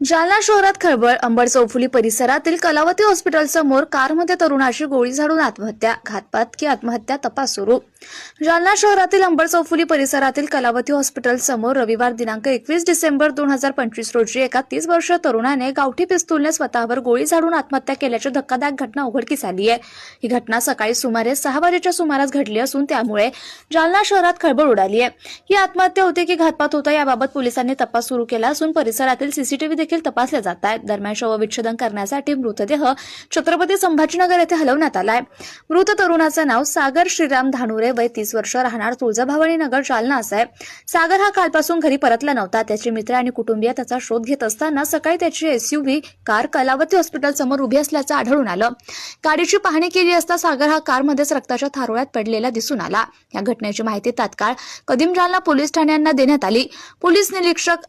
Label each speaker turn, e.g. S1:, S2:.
S1: जालना शहरात खळबळ अंबड चौफुली परिसरातील कलावती हॉस्पिटल समोर कारमध्ये तरुणाशी गोळी झाडून आत्महत्या घातपात की आत्महत्या तपास सुरू जालना शहरातील अंबर चौफुली परिसरातील कलावती हॉस्पिटल समोर रविवार दिनांक एकवीस डिसेंबर दोन हजार पंचवीस रोजी एका तीस वर्षीय तरुणाने गावठी पिस्तूलने स्वतःवर गोळी झाडून आत्महत्या केल्याची धक्कादायक घटना उघडकीस आली आहे. ही घटना सकाळी सुमारे सहा वाजेच्या सुमारास घडली असून त्यामुळे जालना शहरात खळबळ उडाली आहे. ही आत्महत्या होते की घातपात होता याबाबत पोलिसांनी तपास सुरू केला असून परिसरातील सीसीटीव्ही देखील तपासले जात आहेत. दरम्यान शवविच्छेदन करण्यासाठी मृतदेह छत्रपती संभाजीनगर येथे हलवण्यात आलाय मृत तरुणाचं नाव सागर श्रीराम धानुरे वय तीस वर्ष राहणार तुळजाभवानी नगर जालना असं आहे सागर हा कालपासून घरी परतला नव्हता. त्याचे मित्र आणि कुटुंबीय त्याचा शोध घेत असताना सकाळी त्याची एसयूव्ही कार कलावती हॉस्पिटल समोर उभी असल्याचं आढळून आलं. गाडीची पाहणी केली असता सागर हा कारमध्येच रक्ताच्या थारोळ्यात पडलेला दिसून आला. या घटनेची माहिती तात्काळ कदीम जालना पोलीस ठाण्यांना देण्यात आली. पोलीस निरीक्षक